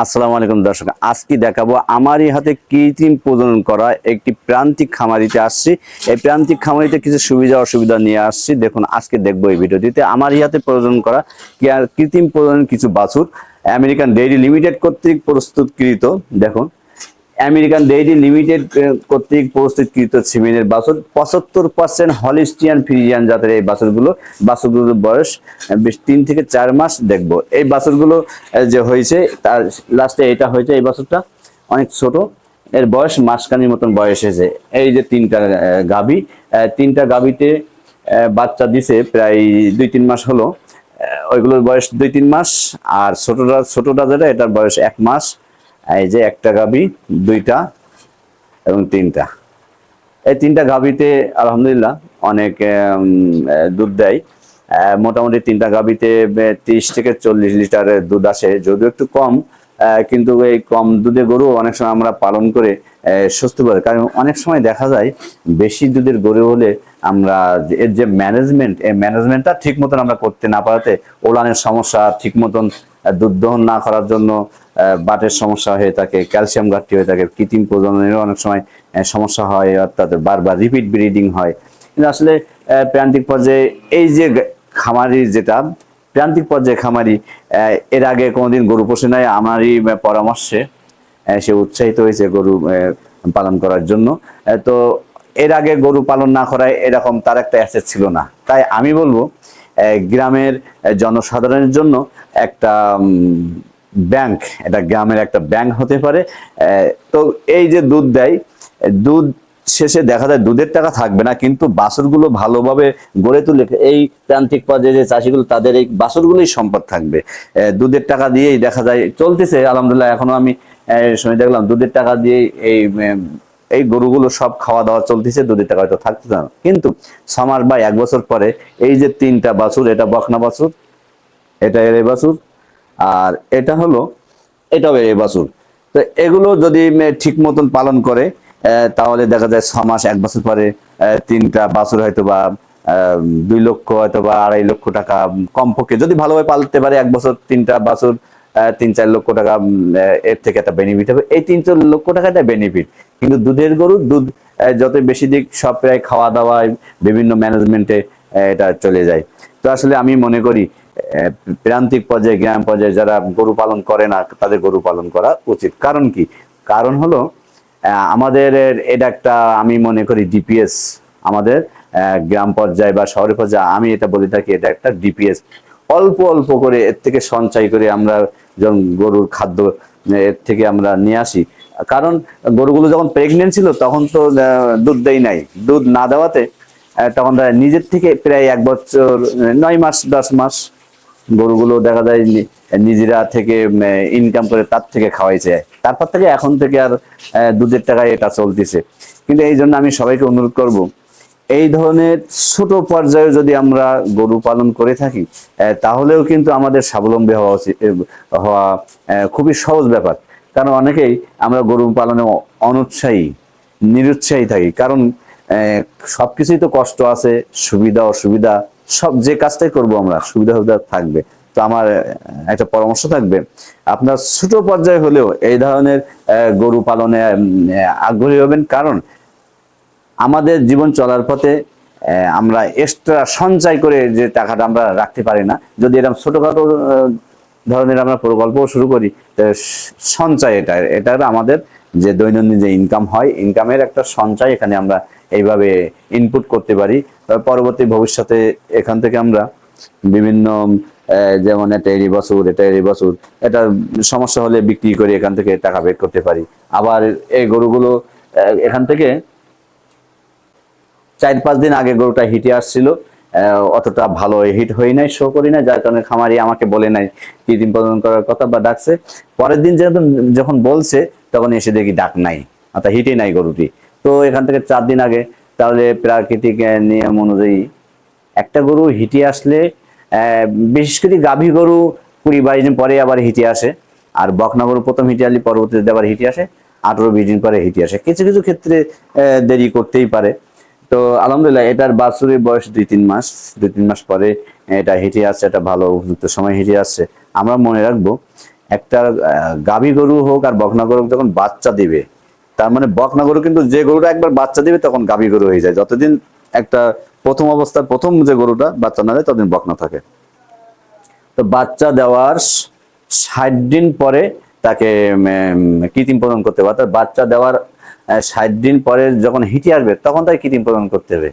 আসসালামু আলাইকুম দর্শক, আজকে দেখাবো আমারই হাতে কৃত্রিম প্রজনন করা একটি প্রান্তিক খামারিতে আসছি। এই প্রান্তিক খামারিতে কিছু সুবিধা অসুবিধা নিয়ে আসছি। দেখুন, আজকে দেখব এই ভিডিওটিতে। আমারই হাতে প্রজনন করা কৃত্রিম প্রজনন কিছু বাছুর। আমেরিকান ডেইরি লিমিটেড কর্তৃক প্রস্তুতকৃত। দেখুন আমেরিকান ডেইরি লিমিটেড কর্তৃক প্রস্তুতকৃত সিমেনের বাছুর। পঁচাত্তর পার্সেন্ট হলিস্টিয়ান ফ্রিজিয়ান জাতের এই বাছুরগুলো, বাছুরগুলোর বয়স বেশ তিন থেকে চার মাস দেখব। এই বাছুরগুলো যে হয়েছে, তার লাস্টে এটা হয়েছে এই বাছুরটা, অনেক ছোট। এর বয়স মাসখানির মতন বয়স হয়েছে। এই যে তিনটা গাভী তিনটা গাভীতে বাচ্চা দিছে প্রায় দুই তিন মাস হলো। ওইগুলোর বয়স দুই তিন মাস, আর ছোটটা ছোটটা যেটা এটার বয়স এক মাস। এই যে একটা গাভী দুইটা এবং তিনটা। এই তিনটা গাভীতে আলহামদুলিল্লাহ অনেক দুধ দেয়। মোটামুটি তিনটা গাভীতে তিরিশ থেকে চল্লিশ লিটারের দুধ আসে। যদিও একটু কম কিন্তু এই কম দুধের গরু অনেক সময় আমরা পালন করে স্বস্তি পাই কারণ অনেক সময় দেখা যায় বেশি দুধের গরু হলে আমরা এর যে ম্যানেজমেন্ট এই ম্যানেজমেন্টটা ঠিক মতন আমরা করতে না পারাতে, ওলানের সমস্যা ঠিক মতন দুধ দহন না করার জন্য বাটের সমস্যা হয়ে থাকে, ক্যালসিয়াম ঘাটতি হয়ে থাকে, কৃত্রিম প্রজননেরও অনেক সময় সমস্যা হয়, অর্থাৎ বারবার রিপিট ব্রিডিং হয়। কিন্তু আসলে প্রান্তিক পর্যায়ে এই যে খামারি যেটা, প্রান্তিক পর্যায়ে খামারি এর আগে কোনোদিন গরু পোষে নাই, আমারই পরামর্শে সে উৎসাহিত হয়েছে গরু পালন করার জন্য। তো এর আগে গরু পালন না করায় এরকম তার একটা অ্যাসেট ছিল না। তাই আমি বলব গ্রামের জনসাধারণের জন্য একটা ব্যাংক, এটা গ্রামের একটা ব্যাংক হতে পারে। তো এই যে দুধ দেয়, দুধ শেষে দেখা যায় দুধের টাকা থাকবে না, কিন্তু বাছুরগুলো ভালোভাবে গড়ে তুলে এই প্রান্তিক পর্যায়ে যে চাষিগুলো, তাদের এই বাছুরগুলোই সম্পদ থাকবে। দুধের টাকা দিয়েই দেখা যায়, চলতেছে, আলহামদুলিল্লাহ এখনও আমি শুনে দেখলাম, দুধের টাকা দিয়েই এই এই গরুগুলো সব খাওয়া দাওয়া চলতেছে, দুধের টাকা হয়তো থাকতে না। কিন্তু মাস বা এক বছর পরে, এই যে তিনটা বাছুর, এটা বকনা বাছুর, এটা এর বাছুর আর এটা হলো এটাও এর বাছুর। তো এগুলো যদি ঠিক মতন পালন করে তাহলে দেখা যায় ছ মাস, এক বছর পরে তিনটা বাছুর হয়তো বা দুই লক্ষ হয়তো বা আড়াই লক্ষ টাকা কমপক্ষে যদি ভালোভাবে পালতে পারে, এক বছর তিনটা বাছুর তিন চার লক্ষ টাকা এর থেকে একটা বেনিফিট হবে। এই তিন চার লক্ষ টাকা একটা বেনিফিট কিন্তু দুধের গরু, দুধ যত বেশি দিক সব প্রায় খাওয়া দাওয়ায় বিভিন্ন ম্যানেজমেন্টে এটা চলে যায়। তো আসলে আমি মনে করি প্রান্তিক পর্যায়ে, গ্রাম পর্যায়ে যারা গরু পালন করে না, তাদের গরু পালন করা উচিত। কারণ কি? কারণ হলো আমাদের এটা একটা, আমি মনে করি ডিপিএস আমাদের গ্রাম পর্যায়ে বা শহরের পর্যায়ে, আমি এটা বলে থাকি, এটা একটা ডিপিএস অল্প অল্প করে এর থেকে সঞ্চয় করে আমরা যখন গরুর খাদ্য এর থেকে আমরা নিয়ে আসি। কারণ, গরুগুলো যখন প্রেগনেন্ট ছিল, তখন তো দুধ দেই নাই। দুধ না দেওয়াতে তখন তারা নিজের থেকে প্রায় এক বছর নয় মাস, দশ মাস গরুগুলো দেখা যায় নিজেরা থেকে ইনকাম করে তার থেকে খাওয়াইছে। তারপর থেকে এখন থেকে আর দুধের টাকায় এটা চলতেছে। কিন্তু এই জন্য আমি সবাইকে অনুরোধ করব, এই ধরনের ছোট পর্যায়ে যদি আমরা গরু পালন করে থাকি তাহলেও কিন্তু আমাদের স্বাবলম্বী হওয়া উচিত হওয়া খুবই সহজ ব্যাপার। কারণ অনেকেই আমরা গরু পালনে অনুৎসাহী, নিরুৎসাহী থাকি। কারণ সবকিছুই তো কষ্ট আছে, সুবিধা, অসুবিধা সব যে কাজটাই করব আমরা, সুবিধা সুবিধা থাকবে। তো আমার একটা পরামর্শ থাকবে। আপনার ছোট পর্যায়ে হলেও এই ধরনের গরু পালনে আগ্রহী হবেন। কারণ আমাদের জীবন চলার পথে আমরা এক্সট্রা সঞ্চয় করে যে টাকাটা আমরা রাখতে পারি না, যদি এরকম ছোটখাটো ধরনের আমরা প্রকল্প শুরু করি সঞ্চয় এটা এটা আমাদের যে দৈনন্দিন যে ইনকাম হয় ইনকামের একটা সঞ্চয় এখানে আমরা এইভাবে ইনপুট করতে পারি। পরবর্তী ভবিষ্যতে এখান থেকে আমরা বিভিন্ন যেমন এটা এরি বছর এটা এরি বছর এটা সমস্যা হলে বিক্রি করে এখান থেকে টাকা বের করতে পারি। আবার এই গরুগুলো এখান থেকে চার পাঁচ দিন আগে গরুটা হিটে আসছিল। অতটা ভালো হিট হয়ে নাই শো করি না যার কারণে খামারি আমাকে বলে নাই কৃত্রিম প্রজনন করার কথা বা ডাকছে। পরের দিন যখন যখন বলছে, তখন এসে দেখি ডাক নাই, অর্থাৎ হিটে নাই গরুটি। তো এখান থেকে চার দিন আগে তাহলে প্রাকৃতিক নিয়ম অনুযায়ী একটা গরু হিটে আসলে বিশেষ করে গাভী গরু কুড়ি বাইশ দিন পরে আবার হিটে আসে। আর বকনা গরু প্রথম হিটে আসলে পরবর্তীতে আবার হিটে আসে, আঠারো, বিশ দিন পরে হিটে আসে। কিছু কিছু ক্ষেত্রে দেরি করতেই পারে। তো আলহামদুলিল্লাহ, এটার বাছুরের বয়স দুই তিন মাস, দুই তিন মাস পরে এটা হেঁটে আসছে, এটা ভালো উপযুক্ত সময় হেঁটে আসছে। আমরা মনে রাখব, একটা গাভী গরু হোক আর বকনা গরু যখন বাচ্চা দিবে, তার মানে বকনা গরু কিন্তু যে গরুটা একবার বাচ্চা দিবে, তখন গাভী গরু হয়ে যায়। যতদিন একটা প্রথম অবস্থায় প্রথম যে গরুটা বাচ্চা না দেয়, ততদিন বকনা থাকে। তো বাচ্চা দেওয়ার ষাট দিন পরে তাকে কৃত্রিম প্রদান করতে অর্থাৎ বাচ্চা দেওয়ার ষাট দিন পরে যখন হিটে আসবে, তখন তাকে কৃত্রিম প্রদান করতে হবে।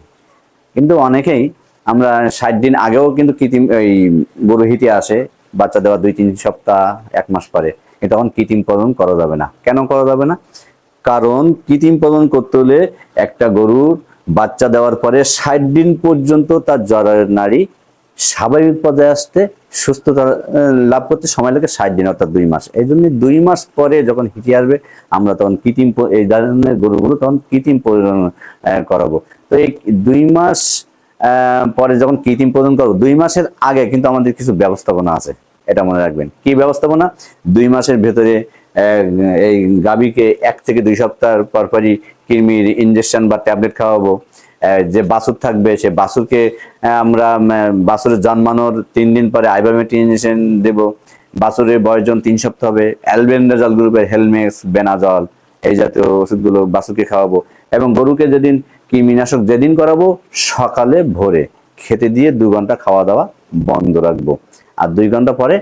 কিন্তু অনেকেই আমরা ষাট দিন আগেও কিন্তু কৃত্রিম, এই গরু হিটে আসে, বাচ্চা দেওয়া দুই, তিন সপ্তাহ, এক মাস পরে। তখন কৃত্রিম প্রদান করা যাবে না। কেন করা যাবে না? কারণ কৃত্রিম প্রদান করতে হলে একটা গরুর বাচ্চা দেওয়ার পরে ষাট দিন পর্যন্ত তার জ্বরের নারী স্বাভাবিক পর্যায়ে আসতে সুস্থতা লাভ করতে সময় লাগে ষাট দিন অর্থাৎ দুই মাস। এই জন্য দুই মাস পরে যখন হিটে আসবে আমরা তখন কৃত্রিম এই ধরনের গরুগুলো তখন কৃত্রিম প্রজনন আহ, করাবো। তো এই দুই মাস পরে যখন কৃত্রিম প্রজনন করব দুই মাসের আগে কিন্তু আমাদের কিছু ব্যবস্থাপনা আছে এটা মনে রাখবেন। কি ব্যবস্থাপনা? দুই মাসের ভেতরে এই গাভীকে এক থেকে দুই সপ্তাহ পরপরই কৃমির ইনজেকশন বা ট্যাবলেট খাওয়াবো। যে বাসুর থাকবে, সে বাসুরকে আমরা বাছুরের জন্মানোর তিন দিন পরে আইবারমেটিন ইনজেকশন দেব। বাছুরের বয়স যখন তিন সপ্তাহ হবে অ্যালবেন্ডাজল গ্রুপের হেলমেক্স, বেনাজল, এই জাতীয় ওষুধগুলো বাছুরকে খাওয়াবো এবং গরুকে যেদিন কৃমিনাশক যেদিন করাবো, সকালে ভোরে খেতে দিয়ে দু ঘণ্টা খাওয়া দাওয়া বন্ধ রাখব। আর দুই ঘণ্টা পরে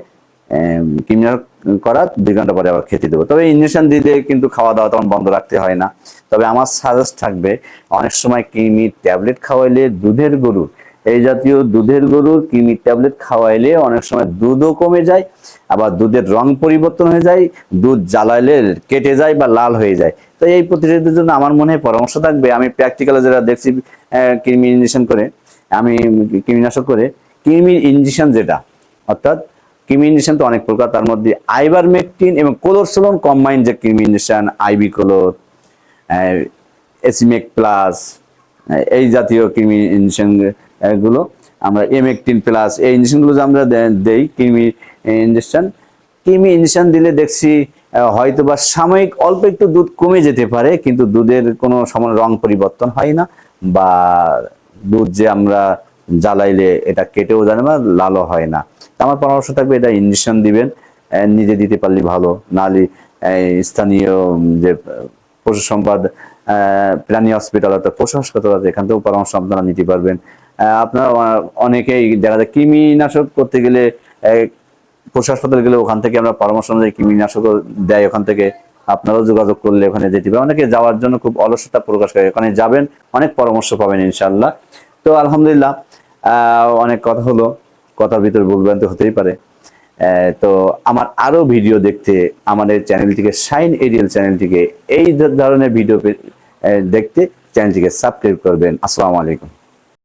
কৃমিনাশক করা, দুই ঘণ্টা পরে আবার খেতে দেবো। তবে ইঞ্জেকশন দিলে কিন্তু খাওয়া দাওয়া তখন বন্ধ রাখতে হয় না। তবে আমার সাজেস্ট থাকবে, অনেক সময় কৃমি ট্যাবলেট খাওয়াইলে দুধের গরু, এই জাতীয় দুধের গরুর কৃমি ট্যাবলেট খাওয়াইলে অনেক সময় দুধও কমে যায়, আবার দুধের রং পরিবর্তন হয়ে যায়, দুধ জ্বালাইলে কেটে যায় বা লাল হয়ে যায়। তো এই প্রতিরোধের জন্য আমার মনে হয় পরামর্শ থাকবে। আমি প্র্যাকটিক্যালে যেটা দেখছি কৃমি ইঞ্জেকশন করে, আমি কৃমিনাশক করে কৃমির ইঞ্জেকশন যেটা, অর্থাৎ ইঞ্জেকশন তো অনেক প্রকার, তার মধ্যে আইবারমেকটিন এবং কোলোরসোলন কম্বাইন যে ইঞ্জেকশন আইবি কোলোর এসিমেক প্লাস এই জাতীয় কৃমি ইঞ্জেকশনগুলো, আমরা এমেকটিন প্লাস এই ইঞ্জেকশনগুলো যে আমরা দেই কৃমি ইঞ্জেকশন কৃমি ইঞ্জেকশন দিলে দেখছি হয়তো বা সাময়িক অল্প একটু দুধ কমে যেতে পারে, কিন্তু দুধের কোনো সময় রং পরিবর্তন হয় না বা দুধ যে আমরা জ্বালাইলে এটা কেটেও যায় না লালও হয় না। আমার পরামর্শ থাকবে এটা ইঞ্জেকশন দিবেন নিজে দিতে পারলে ভালো। নাহলে স্থানীয় যে, পশু সম্পদ প্রাণী হসপিটাল অর্থাৎ পশু হাসপাতাল আছে, এখান থেকেও পরামর্শ আপনারা নিতে পারবেন। আপনারা অনেকেই দেখা যায় কৃমিনাশক করতে গেলে পশু হাসপাতাল গেলে ওখান থেকে আমরা পরামর্শ অনুযায়ী কৃমিনাশক দেয়, ওখান থেকে আপনারাও যোগাযোগ করলে ওখানে যেতে পারেন অনেকে যাওয়ার জন্য খুব অলসতা প্রকাশ করে, ওখানে যাবেন, অনেক পরামর্শ পাবেন ইনশাল্লাহ তো আলহামদুলিল্লাহ অনেক কথা হলো। কথার ভিতরে ভুলভ্রান্তি হতেই পারে। তো আমার আরও ভিডিও দেখতে আমাদের চ্যানেলটিকে শাইন এরিয়াল চ্যানেলটিকে এই ধরনের ভিডিও দেখতে চ্যানেলটিকে সাবস্ক্রাইব করবেন। আসসালামু আলাইকুম।